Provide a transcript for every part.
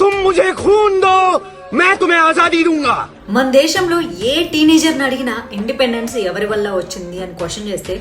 तुम मुझे खून दो मैं तुम्हें आजादी दूंगा మన దేశంలో ఏ టీనేజర్ని అడిగినా ఇండిపెండెన్స్ ఎవరి వల్ల వచ్చింది అని క్వశ్చన్ చేస్తే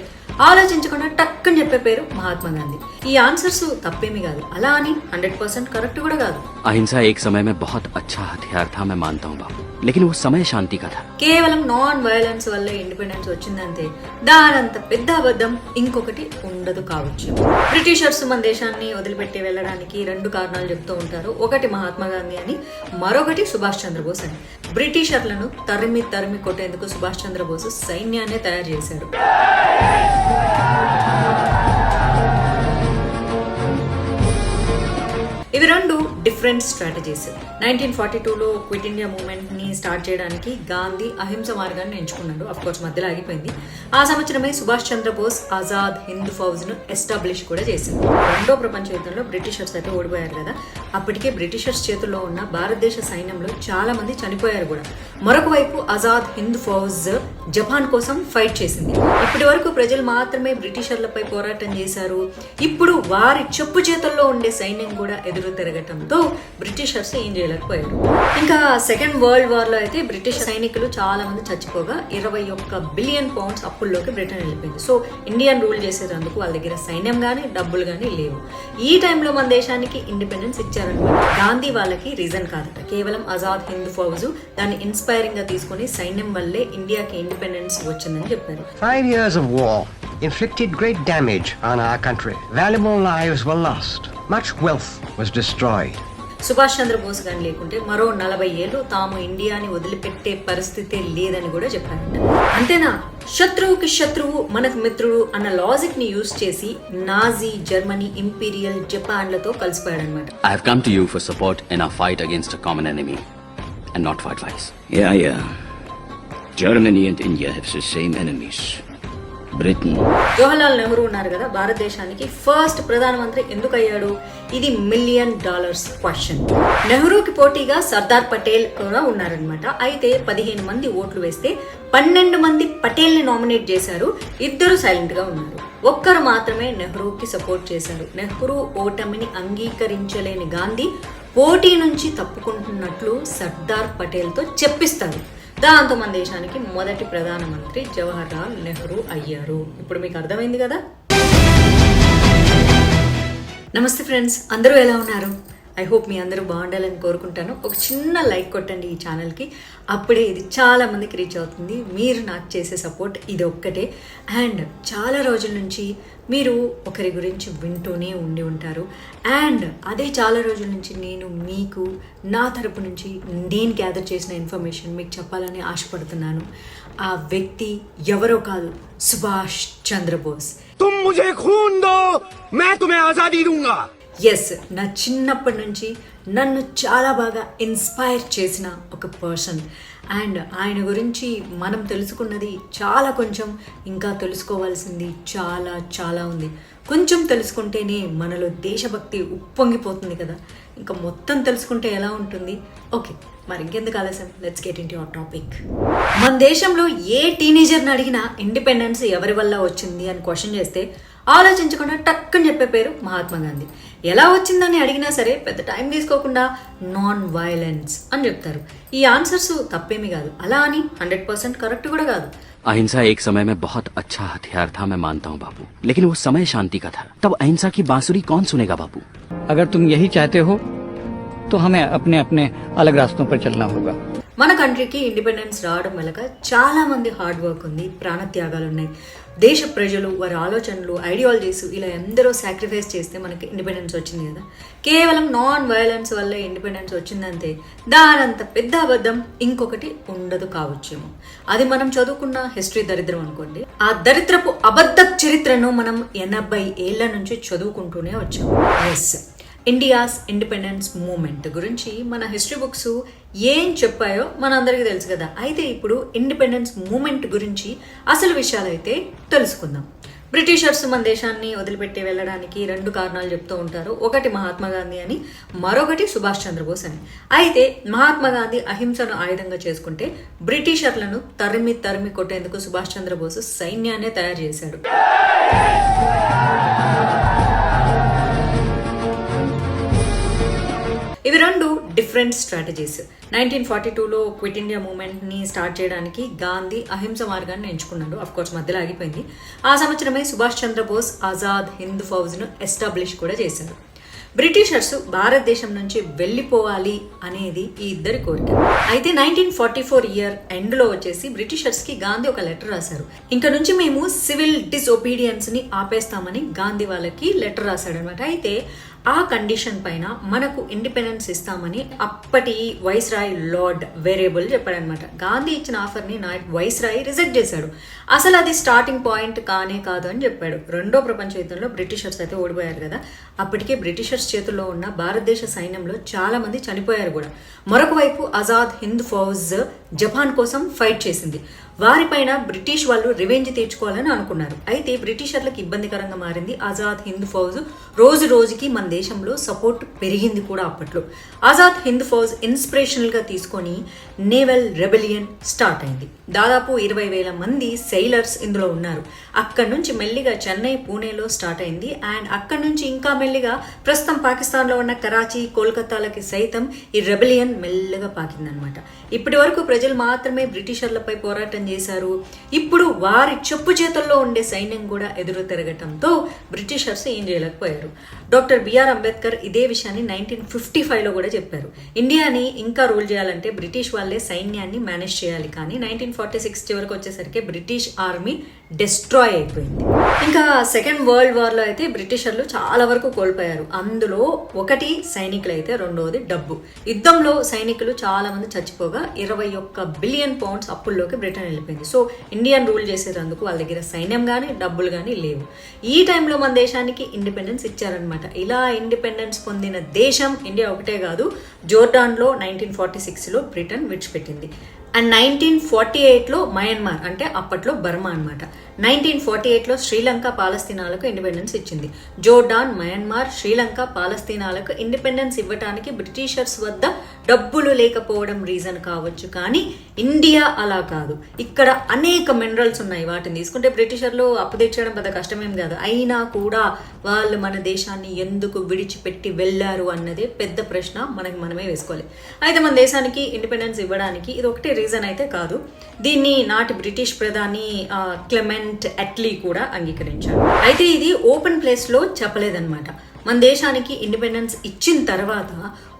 ఆలోచించకుండా టక్కని చెప్పే పేరు మహాత్మా గాంధీ ఈ ఆన్సర్స్ తప్పేమీ కాదు అలా అని హండ్రెడ్ పర్సెంట్ కరెక్ట్ కూడా కాదు अहिंसा एक समय में बहुत अच्छा हथियार था मैं मानता हूँ बाबू लेकिन वो समय शांति का था కేవలం నాన్ వైలెన్స్ వల్ల ఇండిపెండెన్స్ వచ్చిందంతే దానంత పెద్ద అబద్ధం ఇంకొకటి ఉండదు కావచ్చు బ్రిటిషర్స్ మన దేశాన్ని వదిలిపెట్టి వెళ్ళడానికి రెండు కారణాలు చెప్తూ ఉంటారు ఒకటి మహాత్మా గాంధీ అని మరొకటి సుభాష్ చంద్రబోస్ అని బ్రిటిషర్లను తరిమి తరిమి కొట్టేందుకు సుభాష్ చంద్రబోస్ సైన్యాన్ని తయారు చేశాడు ఇవి రెండు డిఫరెంట్ స్ట్రాటజీస్ నైన్టీన్ ఫార్టీ టూలో క్విట్ ఇండియా మూవ్మెంట్ని స్టార్ట్ చేయడానికి గాంధీ అహింస మార్గాన్ని ఎంచుకున్నాడు. కోర్స్ మధ్యలో ఆగిపోయింది. ఆ సంవత్సరమే సుభాష్ చంద్రబోస్ ఆజాద్ హింద్ ఫౌజ్ను ఎస్టాబ్లిష్ కూడా చేసింది. రెండో ప్రపంచ యుద్ధంలో బ్రిటిషర్స్ అయితే ఓడిపోయారు కదా. అప్పటికే బ్రిటిషర్స్ చేతుల్లో ఉన్న భారతదేశ సైన్యంలో చాలా మంది చనిపోయారు కూడా. మరొక వైపు ఆజాద్ హింద్ ఫౌజ్ జపాన్ కోసం ఫైట్ చేసింది. ఇప్పటి వరకు ప్రజలు మాత్రమే బ్రిటిషర్లపై పోరాటం చేశారు. ఇప్పుడు వారి చెప్పు చేతుల్లో ఉండే సైన్యం కూడా ఎదురు తిరగటంతో బ్రిటిషర్స్ ఏం చేయలేకపోయారు ఇంకా సెకండ్ వరల్డ్ వార్లో అయితే బ్రిటిష్ సైనికులు చాలా మంది చచ్చిపోగా ఇరవై ఒక్క బిలియన్ పౌండ్స్ అప్పుల్లోకి బ్రిటన్ వెళ్ళిపోయింది. సో ఇండియన్ రూల్ చేసేటందుకు వాళ్ళ దగ్గర సైన్యం కానీ డబ్బులు కానీ లేవు. ఈ టైంలో మన దేశానికి ఇండిపెండెన్స్ ఇచ్చారనమాట గాంధీ వాళ్ళకి రీజన్ కాదట కేవలం ఆజాద్ హింద్ ఫౌజ్ దాన్ని ఇన్స్పైరింగ్గా తీసుకొని సైన్యం వల్లే ఇండియాకి ఇండిపెండెన్స్ వచ్చిందని చెప్పారు Five years of war inflicted great damage on our country. Valuable lives were lost. Much wealth was destroyed. Subhash Chandrabose గాని లేకుంటే మరో నలభై ఏళ్ళు తాము ఇండియాని వదిలిపెట్టే పరిస్థితే లేదని కూడా చెప్పారంట అంతేనా శత్రువుకి శత్రువు మనకు మిత్రుడు అన్న లాజిక్ని యూజ్ చేసి నాజీ జర్మనీ ఇంపీరియల్ జపాన్లతో కలిసిపోయాడనమాట I have come to you for support in our fight against a common enemy and not for advice. Yeah, yeah. Germany and India have the same enemies. Britain. Jawaharlal Nehru ఉన్నారు కదా భారతదేశానికి. First ప్రధానమంత్రి ఎందుకు అయ్యాడు? ఇది million dollars question నెహ్రూకి పోటీగా సర్దార్ పటేల్ కూడా ఉన్నారనమాట అయితే పదిహేను మంది ఓట్లు వేస్తే పన్నెండు మంది పటేల్ని నామినేట్ చేశారు. ఇద్దరు సైలెంట్గా ఉన్నారు. ఒక్కరు మాత్రమే నెహ్రూకి సపోర్ట్ చేశారు. నెహ్రూ ఓటమిని అంగీకరించలేని గాంధీ పోటీ నుంచి తప్పుకుంటున్నట్లు సర్దార్ పటేల్తో చెప్పిస్తారు దాంతో మన దేశానికి మొదటి ప్రధానమంత్రి జవహర్లాల్ నెహ్రూ అయ్యారు. ఇప్పుడు మీకు అర్థమైంది కదా? నమస్తే ఫ్రెండ్స్ అందరూ ఎలా ఉన్నారు? ఐ హోప్ మీ అందరూ బాగుండాలని కోరుకుంటాను. ఒక చిన్న లైక్ కొట్టండి ఈ ఛానల్కి. అప్పుడే ఇది చాలా మందికి రీచ్ అవుతుంది. మీరు నాకు చేసే సపోర్ట్ ఇది ఒక్కటే అండ్ చాలా రోజుల నుంచి మీరు ఒకరి గురించి వింటూనే ఉండి ఉంటారు. అండ్ అదే చాలా రోజుల నుంచి నేను మీకు నా తరపు నుంచి నేను గ్యాదర్ చేసిన ఇన్ఫర్మేషన్ మీకు చెప్పాలని ఆశపడుతున్నాను. ఆ వ్యక్తి ఎవరో కాదు సుభాష్ చంద్రబోస్. ఎస్ నా చిన్నప్పటి నుంచి నన్ను చాలా బాగా ఇన్స్పైర్ చేసిన ఒక పర్సన్ అండ్ ఆయన గురించి మనం తెలుసుకున్నది చాలా కొంచెం ఇంకా తెలుసుకోవాల్సింది చాలా చాలా ఉంది. కొంచెం తెలుసుకుంటేనే మనలో దేశభక్తి ఉప్పొంగిపోతుంది కదా. ఇంకా మొత్తం తెలుసుకుంటే ఎలా ఉంటుంది? ఓకే మరి ఇంకెందుకు ఆలస్యం? Let's get in our topic మన దేశంలో ఏ టీనేజర్ని అడిగినా ఇండిపెండెన్స్ ఎవరి వల్ల వచ్చింది అని క్వశ్చన్ చేస్తే ఆలోచించకుండా టక్కని చెప్పే పేరు మహాత్మా గాంధీ. ఎలా వచ్చిందని అడిగినా సరే పెద్ద టైం తీసుకోకుండా నాన్ వైలెన్స్ అని చెప్తారు ఈ ఆన్సర్స్ తప్పేమీ కాదు అలా అని హండ్రెడ్ పర్సెంట్ కరెక్ట్ కూడా కాదు अहिंसा एक समय में बहुत अच्छा हथियार था मैं मानता हूँ बाबू लेकिन वो समय शांति का था तब अहिंसा की बांसुरी कौन सुनेगा बाबू अगर तुम यही चाहते हो तो हमें अपने अपने अलग रास्तों पर चलना होगा మన కంట్రీకి ఇండిపెండెన్స్ రావడం వెనక చాలా మంది హార్డ్ వర్క్ ఉంది ప్రాణత్యాగాలు ఉన్నాయి దేశ ప్రజలు వారి ఆలోచనలు ఐడియాలజీస్ ఇలా ఎందరో సాక్రిఫైస్ చేస్తే మనకి ఇండిపెండెన్స్ వచ్చింది కదా. కేవలం నాన్ వైలెన్స్ వల్ల ఇండిపెండెన్స్ వచ్చిందంతే దానంత పెద్ద అబద్ధం ఇంకొకటి ఉండదు కావచ్చేమో. అది మనం చదువుకున్న హిస్టరీ దరిద్రం అనుకోండి. ఆ దరిద్రపు అబద్ధ చరిత్రను మనం ఎనభై ఏళ్ళ నుంచి చదువుకుంటూనే వచ్చాము ఎస్ ఇండియాస్ ఇండిపెండెన్స్ మూమెంట్ గురించి మన హిస్టరీ బుక్స్ ఏం చెప్పాయో మనందరికీ తెలుసు కదా. అయితే ఇప్పుడు ఇండిపెండెన్స్ మూమెంట్ గురించి అసలు విషయాలు అయితే తెలుసుకుందాం. బ్రిటిషర్స్ మన దేశాన్ని వదిలిపెట్టి వెళ్ళడానికి రెండు కారణాలు చెప్తూ ఉంటారు. ఒకటి మహాత్మా గాంధీ అని మరొకటి సుభాష్ చంద్రబోస్ అని. అయితే మహాత్మా గాంధీ అహింసను ఆయుధంగా చేసుకుంటే బ్రిటిషర్లను తరిమి తరిమి కొట్టేందుకు సుభాష్ చంద్రబోస్ సైన్యాన్ని తయారు చేశాడు. ఇవి రెండు డిఫరెంట్ స్ట్రాటజీస్ నైన్టీన్ ఫార్టీ టూలో క్విట్ ఇండియా మూమెంట్ని స్టార్ట్ చేయడానికి గాంధీ అహింస మార్గాన్ని ఎంచుకున్నాడు. కోర్స్ మధ్యలో ఆగిపోయింది. ఆ సంవత్సరమే సుభాష్ చంద్రబోస్ ఆజాద్ హింద్ ఫౌజ్ను ఎస్టాబ్లిష్ కూడా చేశారు. బ్రిటిషర్స్ భారతదేశం నుంచి వెళ్ళిపోవాలి అనేది ఈ ఇద్దరి కోరిక. అయితే నైన్టీన్ ఫార్టీ ఫోర్ ఇయర్ ఎండ్లో వచ్చేసి బ్రిటిషర్స్కి గాంధీ ఒక లెటర్ రాశారు. ఇంకా నుంచి మేము సివిల్ డిసొబీడియన్స్ని ఆపేస్తామని గాంధీ వాళ్ళకి లెటర్ రాశాడు అనమాట అయితే ఆ కండిషన్ పైన మనకు ఇండిపెండెన్స్ ఇస్తామని అప్పటి వైస్రాయ్ లార్డ్ వేరియబుల్ చెప్పాడనమాట. గాంధీ ఇచ్చిన ఆఫర్ని నా వైస్రాయ్ రిజెక్ట్ చేశాడు. అసలు అది స్టార్టింగ్ పాయింట్ కానే కాదు అని చెప్పాడు. రెండో ప్రపంచ యుద్ధంలో బ్రిటిషర్స్ అయితే ఓడిపోయారు కదా. అప్పటికే బ్రిటిషర్స్ చేతుల్లో ఉన్న భారతదేశ సైన్యంలో చాలా మంది చనిపోయారు కూడా. మరొక వైపు ఆజాద్ హింద్ ఫౌజ్ జపాన్ కోసం ఫైట్ చేసింది. వారిపైన బ్రిటిష్ వాళ్ళు రివెంజ్ తీర్చుకోవాలని అనుకున్నారు. అయితే బ్రిటిషర్లకు ఇబ్బందికరంగా మారింది ఆజాద్ హింద్ ఫౌజ్. రోజు రోజుకి మన దేశంలో సపోర్ట్ పెరిగింది కూడా అప్పట్లో. ఆజాద్ హింద్ ఫౌజ్ ఇన్స్పిరేషనల్గా తీసుకొని నేవల్ రెబెలియన్ స్టార్ట్ అయింది. దాదాపు ఇరవై వేల మంది సెయిలర్స్ ఇందులో ఉన్నారు. అక్కడి నుంచి మెల్లిగా చెన్నై పూణేలో స్టార్ట్ అయింది. అండ్ అక్కడి నుంచి ఇంకా మెల్లిగా ప్రస్తుతం పాకిస్తాన్లో ఉన్న కరాచీ కోల్కతాలకి సైతం ఈ రెబెలియన్ మెల్లగా పాకిందనమాట ఇప్పటి వరకు ప్రజలు మాత్రమే బ్రిటిషర్లపై పోరాటం చేశారు. ఇప్పుడు వారి చెప్పు చేతుల్లో ఉండే సైన్యం కూడా ఎదురు తిరగటంతో బ్రిటిషర్స్ ఏం చేయలేకపోయారు. డాక్టర్ బిఆర్ అంబేద్కర్ ఇదే విషయాన్ని నైన్టీన్ ఫిఫ్టీ ఫైవ్లో కూడా చెప్పారు. ఇండియాని ఇంకా రూల్ చేయాలంటే బ్రిటిష్ వాళ్ళే సైన్యాన్ని మేనేజ్ చేయాలి. కానీ నైన్టీన్ ఫార్టీ సిక్స్ చివరికి వచ్చేసరికి బ్రిటిష్ ఆర్మీ డిస్ట్రాయ్ అయిపోయింది. ఇంకా సెకండ్ వరల్డ్ వార్లో అయితే బ్రిటిషర్లు చాలా వరకు కోల్పోయారు. అందులో ఒకటి సైనికులు అయితే రెండవది డబ్బు. యుద్ధంలో సైనికులు చాలా మంది చచ్చిపోగా ఇరవై ఒక్క బిలియన్ పౌండ్స్ అప్పుల్లోకి బ్రిటన్ వెళ్ళిపోయింది. సో ఇండియన్ రూల్ చేసేటందుకు వాళ్ళ దగ్గర సైన్యం కానీ డబ్బులు కానీ లేవు. ఈ టైంలో మన దేశానికి ఇండిపెండెన్స్ ఇచ్చారనమాట ఇలా ఇండిపెండెన్స్ పొందిన దేశం ఇండియా ఒకటే కాదు జోర్డాన్లో నైన్టీన్ ఫార్టీ సిక్స్లో బ్రిటన్ విడిచిపెట్టింది. అండ్ నైన్టీన్ ఫార్టీ ఎయిట్లో మయన్మార్ అంటే అప్పట్లో బర్మా అనమాట నైన్టీన్ ఫార్టీ ఎయిట్లో శ్రీలంక పాలస్తీనాలకు ఇండిపెండెన్స్ ఇచ్చింది. జోర్డాన్ మయన్మార్ శ్రీలంక పాలస్తీనాలకు ఇండిపెండెన్స్ ఇవ్వటానికి బ్రిటిషర్స్ వద్ద డబ్బులు లేకపోవడం రీజన్ కావచ్చు కానీ ఇండియా అలా కాదు. ఇక్కడ అనేక మినరల్స్ ఉన్నాయి. వాటిని తీసుకుంటే బ్రిటిషర్లు అప్పు తెచ్చడం పెద్ద కష్టమేం కాదు. అయినా కూడా వాళ్ళు మన దేశాన్ని ఎందుకు విడిచిపెట్టి వెళ్ళారు అన్నదే పెద్ద ప్రశ్న మనకి మనమే వేసుకోవాలి. అయితే మన దేశానికి ఇండిపెండెన్స్ ఇవ్వడానికి ఇది ఒకటే రీజన్ అయితే కాదు. దీన్ని నాటి బ్రిటిష్ ప్రధాని క్లెమెంట్ ప్రెసిడెంట్ అట్లీ కూడా అంగీకరించారు. అయితే ఇది ఓపెన్ ప్లేస్లో చెప్పలేదన్నమాట. మన దేశానికి ఇండిపెండెన్స్ ఇచ్చిన తర్వాత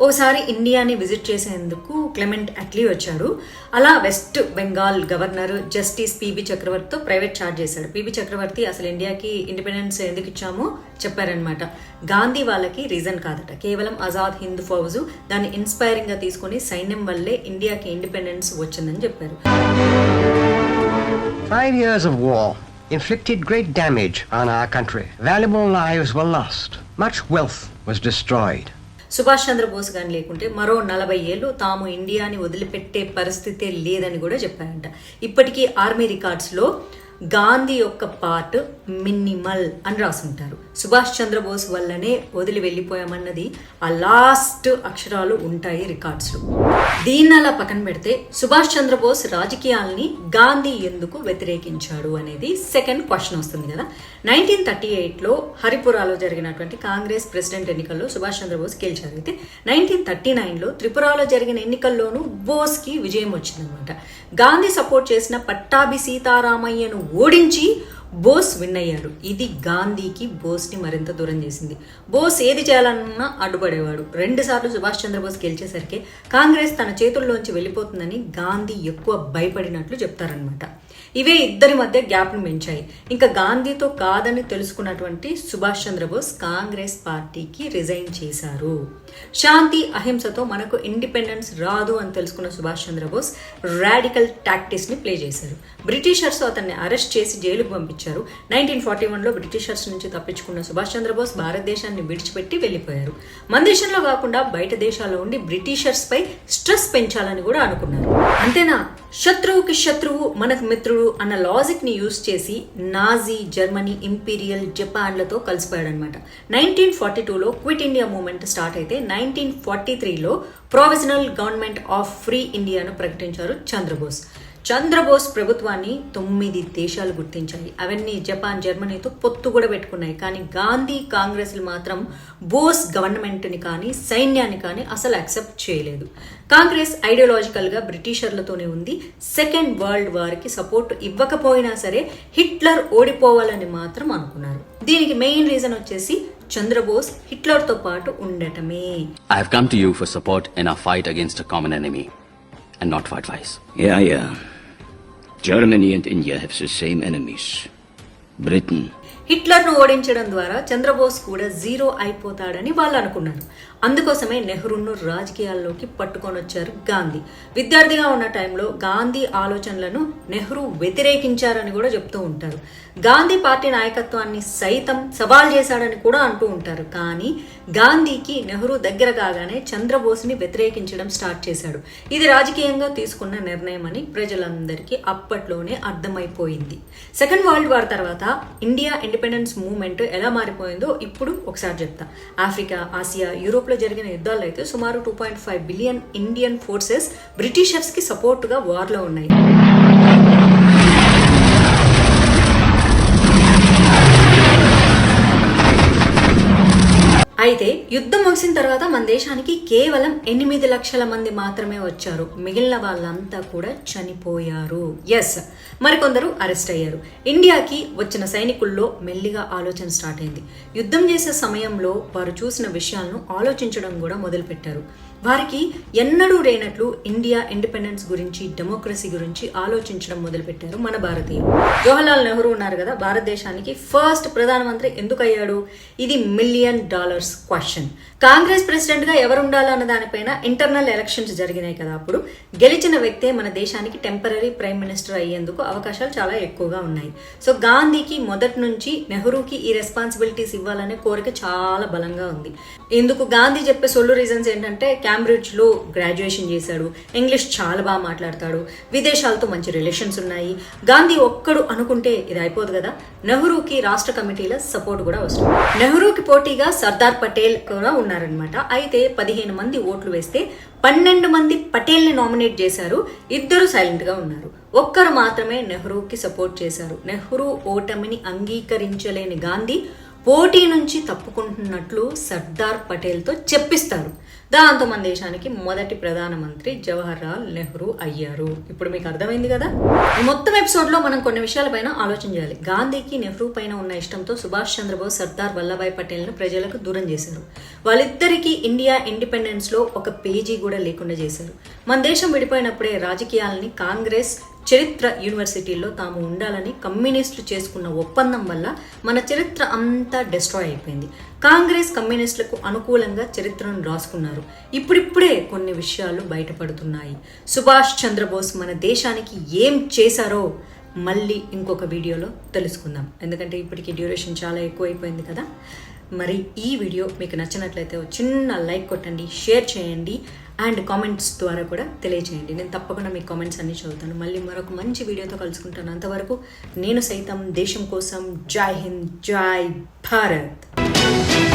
ఓసారి ఇండియాని విజిట్ చేసేందుకు క్లెమెంట్ అట్లీ వచ్చారు. అలా West Bengal governor justice P B చక్రవర్తితో ప్రైవేట్ చార్జ్ చేశాడు. పిబి చక్రవర్తి అసలు ఇండియాకి ఇండిపెండెన్స్ ఎందుకు ఇచ్చామో చెప్పారనమాట గాంధీ వాళ్ళకి రీజన్ కాదట. కేవలం ఆజాద్ హింద్ ఫౌజు దాన్ని ఇన్స్పైరింగ్గా తీసుకొని సైన్యం వల్లే ఇండియాకి ఇండిపెండెన్స్ వచ్చిందని చెప్పారు. Five years of war inflicted great damage on our country. Valuable lives were lost. Much wealth was destroyed. Subhash Chandrabose కానీ లేకుంటే మరో నలభై ఏళ్ళు తాము ఇండియాని వదిలిపెట్టే పరిస్థితే లేదని కూడా చెప్పారంట ఇప్పటికీ ఆర్మీ రికార్డ్స్లో గాంధీ యొక్క పార్ట్ మినిమల్ అని రాసుంటారు. సుభాష్ చంద్రబోస్ వల్లనే వదిలి వెళ్ళిపోయామన్నది ఆ లాస్ట్ అక్షరాలు ఉంటాయి రికార్డ్స్లో దీన్ని అలా పక్కన పెడితే సుభాష్ చంద్రబోస్ రాజకీయాల్ని గాంధీ ఎందుకు వ్యతిరేకించాడు అనేది సెకండ్ క్వశ్చన్ వస్తుంది కదా. నైన్టీన్ థర్టీ ఎయిట్లో హరిపురాలో జరిగినటువంటి కాంగ్రెస్ ప్రెసిడెంట్ ఎన్నికల్లో సుభాష్ చంద్రబోస్ గెలిచారు. అయితే నైన్టీన్ థర్టీ నైన్లో త్రిపురలో జరిగిన ఎన్నికల్లోనూ బోస్కి విజయం వచ్చిందనమాట గాంధీ సపోర్ట్ చేసిన పట్టాభి సీతారామయ్యను ఓడించి బోస్ విన్ అయ్యాడు. ఇది గాంధీకి బోస్ని మరింత దూరం చేసింది. బోస్ ఏది చేయాలన్నా అడ్డుపడేవాడు. రెండుసార్లు సుభాష్ చంద్రబోస్ గెలిచేసరికి కాంగ్రెస్ తన చేతుల్లోంచి వెళ్ళిపోతుందని గాంధీ ఎక్కువ భయపడినట్లు చెప్తారనమాట ఇవే ఇద్దరి మధ్య గ్యాప్ను పెంచాయి. ఇంకా గాంధీతో కాదని తెలుసుకున్నటువంటి సుభాష్ చంద్రబోస్ కాంగ్రెస్ పార్టీకి రిజైన్ చేశారు. శాంతి అహింసతో మనకు ఇండిపెండెన్స్ రాదు అని తెలుసుకున్న సుభాష్ చంద్రబోస్ రాడికల్ టాక్టిస్ని ప్లే చేశారు. బ్రిటిషర్స్ అతన్ని అరెస్ట్ చేసి జైలుకు పంపించారు. నైన్టీన్ ఫార్టీ వన్లో బ్రిటిషర్స్ నుంచి తప్పించుకున్న సుభాష్ చంద్రబోస్ భారతదేశాన్ని విడిచిపెట్టి వెళ్ళిపోయారు. మన దేశంలో కాకుండా బయట దేశాల్లో ఉండి బ్రిటిషర్స్ పై స్ట్రెస్ పెంచాలని కూడా అనుకున్నారు. అంతేనా? శత్రువుకి శత్రువు మనకు మిత్రుడు అన్న లాజిక్ని యూజ్ చేసి నాజీ జర్మనీ ఇంపీరియల్ జపాన్లతో కలిసిపోయాడు అనమాట నైన్టీన్ ఫార్టీ టూలో క్విట్ ఇండియా మూవ్మెంట్ స్టార్ట్ అయితే నైన్టీన్ ఫార్టీ త్రీలో ప్రొవిజనల్ గవర్నమెంట్ ఆఫ్ ఫ్రీ ఇండియాను ప్రకటించారు చంద్రబోస్. చంద్రబోస్ ప్రభుత్వాన్ని తొమ్మిది దేశాలు గుర్తించాయి. అవన్నీ జపాన్ జర్మనీతో పొత్తు కూడా పెట్టుకున్నాయి. కానీ గాంధీ కాంగ్రెస్లు మాత్రం బోస్ గవర్నమెంట్ని కానీ సైన్యాన్ని కానీ అసలు అక్సెప్ట్ చేయలేదు. కాంగ్రెస్ ఐడియాలజికల్గా బ్రిటిషర్లతోనే ఉంది. సెకండ్ వరల్డ్ వార్కి సపోర్ట్ ఇవ్వకపోయినా సరే హిట్లర్ ఓడిపోవాలని మాత్రం అనుకున్నారు. దీనికి మెయిన్ రీజన్ వచ్చేసి చంద్రబోస్ హిట్లర్తో పాటు ఉండటమే. To you for support in our fight against a common enemy and not for advice. Yeah, yeah. Germany and India have the same enemies. Britain, హిట్లర్ను ఓడించడం ద్వారా చంద్రబోస్ కూడా జీరో అయిపోతాడని వాళ్ళు అనుకున్నారు. అందుకోసమే నెహ్రూను రాజకీయాల్లోకి పట్టుకొని వచ్చారు గాంధీ. విద్యార్థిగా ఉన్న టైంలో గాంధీ ఆలోచనలను నెహ్రూ వ్యతిరేకించారని కూడా చెప్తూ ఉంటారు. గాంధీ పార్టీ నాయకత్వాన్ని సైతం సవాల్ చేశాడని కూడా అంటూ ఉంటారు. కానీ గాంధీకి నెహ్రూ దగ్గర కాగానే చంద్రబోస్ని వ్యతిరేకించడం స్టార్ట్ చేశాడు. ఇది రాజకీయంగా తీసుకున్న నిర్ణయం అని ప్రజలందరికీ అప్పట్లోనే అర్థమైపోయింది. సెకండ్ వరల్డ్ వార్ తర్వాత ఇండియా ఇండిపెండెన్స్ మూవ్మెంట్ ఎలా మారిపోయిందో ఇప్పుడు ఒకసారి చెప్తా. ఆఫ్రికా ఆసియా యూరోప్లో జరిగిన యుద్ధాలు అయితే సుమారు two point five billion Indian forces బ్రిటిషర్స్కి సపోర్ట్గా వార్లో ఉన్నాయి. అయితే యుద్ధం ముగిసిన తర్వాత మన దేశానికి కేవలం ఎనిమిది లక్షల మంది మాత్రమే వచ్చారు. మిగిలిన వాళ్ళంతా కూడా చనిపోయారు. ఎస్ మరికొందరు అరెస్ట్ అయ్యారు. ఇండియాకి వచ్చిన సైనికుల్లో మెల్లిగా ఆలోచన స్టార్ట్ అయింది. యుద్ధం చేసే సమయంలో వారు చూసిన విషయాలను ఆలోచించడం కూడా మొదలుపెట్టారు. వారికి ఎన్నడూ లేనట్లు ఇండియా ఇండిపెండెన్స్ గురించి డెమోక్రసీ గురించి ఆలోచించడం మొదలుపెట్టారు మన భారతీయులు. జవహర్లాల్ నెహ్రూ ఉన్నారు కదా భారతదేశానికి ఫస్ట్ ప్రధానమంత్రి ఎందుకు అయ్యాడు ఇది మిలియన్ డాలర్స్ క్వశ్చన్ కాంగ్రెస్ ప్రెసిడెంట్గా ఎవరు ఉండాలన్న దానిపైన ఇంటర్నల్ ఎలక్షన్స్ జరిగినాయి కదా అప్పుడు. గెలిచిన వ్యక్తే మన దేశానికి టెంపరీ ప్రైమ్ మినిస్టర్ అయ్యేందుకు అవకాశాలు చాలా ఎక్కువగా ఉన్నాయి. సో గాంధీకి మొదటి నుంచి నెహ్రూకి ఈ రెస్పాన్సిబిలిటీస్ ఇవ్వాలనే కోరిక చాలా బలంగా ఉంది. ఇందుకు గాంధీ చెప్పే సొల్లు రీజన్స్ ఏంటంటే క్యాంబ్రిడ్జ్లో గ్రాడ్యుయేషన్ చేశాడు ఇంగ్లీష్ చాలా బాగా మాట్లాడతాడు విదేశాలతో మంచి రిలేషన్స్ ఉన్నాయి. గాంధీ ఒక్కడు అనుకుంటే ఇది అయిపోదు కదా. నెహ్రూకి రాష్ట్ర కమిటీల సపోర్ట్ కూడా వస్తుంది. నెహ్రూకి పోటీగా సర్దార్ పటేల్ కూడా ఉన్నారనమాట అయితే పదిహేను మంది ఓట్లు వేస్తే పన్నెండు మంది పటేల్ని నామినేట్ చేశారు. ఇద్దరు సైలెంట్గా ఉన్నారు. ఒక్కరు మాత్రమే నెహ్రూకి సపోర్ట్ చేశారు. నెహ్రూ ఓటమిని అంగీకరించలేని గాంధీ పోటీ నుంచి తప్పుకుంటున్నట్లు సర్దార్ పటేల్తో చెప్పిస్తారు. దాంతో మన దేశానికి మొదటి ప్రధానమంత్రి జవహర్లాల్ నెహ్రూ అయ్యారు. ఇప్పుడు మీకు అర్థమైంది కదా? ఈ మొత్తం ఎపిసోడ్లో మనం కొన్ని విషయాలపైన ఆలోచన చేయాలి. గాంధీకి నెహ్రూ పైన ఉన్న ఇష్టంతో సుభాష్ చంద్రబోస్ సర్దార్ వల్లభాయ్ పటేల్ను ప్రజలకు దూరం చేశారు. వాళ్ళిద్దరికీ ఇండియా ఇండిపెండెన్స్లో ఒక పేజీ కూడా లేకుండా చేశారు. మన దేశం విడిపోయినప్పుడే రాజకీయాలని కాంగ్రెస్ చరిత్ర యూనివర్సిటీల్లో తాము ఉండాలని కమ్యూనిస్టులు చేసుకున్న ఒప్పందం వల్ల మన చరిత్ర అంతా డిస్ట్రాయ్ అయిపోయింది. కాంగ్రెస్ కమ్యూనిస్టులకు అనుకూలంగా చరిత్రను రాసుకున్నారు. ఇప్పుడిప్పుడే కొన్ని విషయాలు బయటపడుతున్నాయి. సుభాష్ చంద్రబోస్ మన దేశానికి ఏం చేశారో మళ్ళీ ఇంకొక వీడియోలో తెలుసుకుందాం. ఎందుకంటే ఇప్పటికి డ్యూరేషన్ చాలా ఎక్కువైపోయింది కదా. మరి ఈ వీడియో మీకు నచ్చినట్లయితే ఒక చిన్న లైక్ కొట్టండి షేర్ చేయండి అండ్ కామెంట్స్ ద్వారా కూడా తెలియజేయండి నేను తప్పకుండా మీ కామెంట్స్ అన్ని చదువుతాను. మళ్ళీ మరొక మంచి వీడియోతో కలుసుకుంటాను. అంతవరకు నేను సైతం దేశం కోసం జై హింద్ జై భారత్.